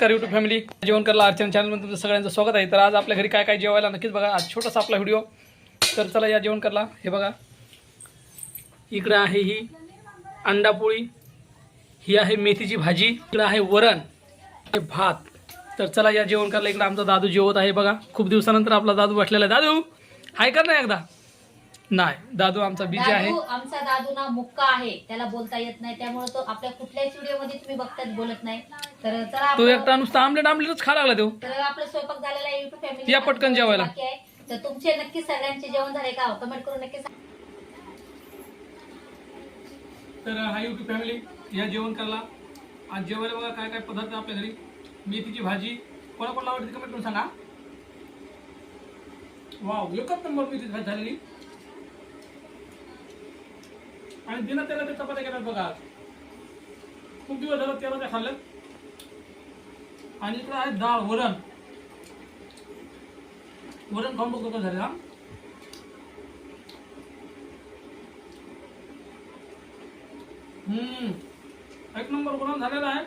नमस्कार YouTube family जेवण करला अर्चना चॅनलमध्ये तुमचं सगळ्यांचं स्वागत आहे. तर आज आपल्या घरी काय काय जेवायला नक्कीच बघा आज छोटासा आपला व्हिडिओ तर चला या जेवण करला हे बघा. इकडं आहे ही अंडापोळी ही आहे मेथीची भाजी. इकडं आहे वरण. हे भात. तर चला या जेवण करायला इकडं आमचा दादू जेवत आहे बघा. खूप दिवसानंतर आपला दादू बसलेला आहे. दादू हाय कर ना एकदा. नाही. दादू आमचा बिजी आहे. दादू आमचा दादू ना मुक्का आहे. त्याला बोलता येत नाही. त्यामुळे तो आपल्या कुठल्याच व्हिडिओमध्ये तुम्ही बघतात बोलत नाही. तर चला तो आपलं- एकटा नुसता आमलेट आमलेटच खा लागला तो. तर आपला स्वयंपाक झालेला आहे. युट्यूब फॅमिली या पटकन जेवायला. बाकी आहे. तर तुमचे नक्की सगळ्यांचे जेवण झाले का? कमेंट करून नक्की सांगा. तर हा युट्यूब फॅमिली या जेवण करायला. आज जेवायला बघा काय काय पदार्थ आहे आपल्या घरी. मेथीची भाजी. कोणा कोणाला आवडते कमेंट करून सांगा. वाव एकच नंबर मेथीची भाजी झालेली. आणि दिना त्याला ते चपात्या केल्यात बघा. खूप दिवस झालं त्याला ते खाल्लं. आणि इकडं आहे डाळ वरण. वरण खाऊन बघतो कसं झालं हा. हम्म. एक नंबर वरण झालेला आहे.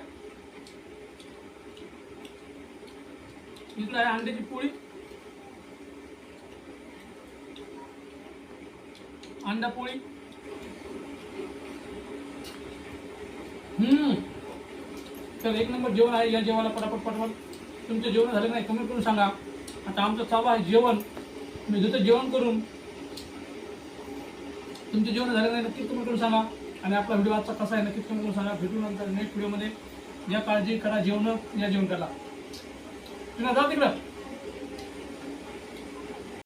इथलं आहे अंड्याची पोळी. अंडा पोळी. तर एक नंबर जेवण आहे या जेवणाला पटापट पटापट. तुमचं जेवण झालं नाही कमेंट करून सांगा. आता आमचं चालू आहे जेवण. मी घेतो जेवण करून. तुमचं जेवण झालं नाही नक्कीच कमेंट करून सांगा. आणि आपला व्हिडिओ आजचा कसा आहे नक्कीच कमेंट करून सांगा. भेटू नंतर नेक्स्ट व्हिडिओमध्ये या काळजी करा जेवण या जेवण करा. तुम्ही जा तिकडं.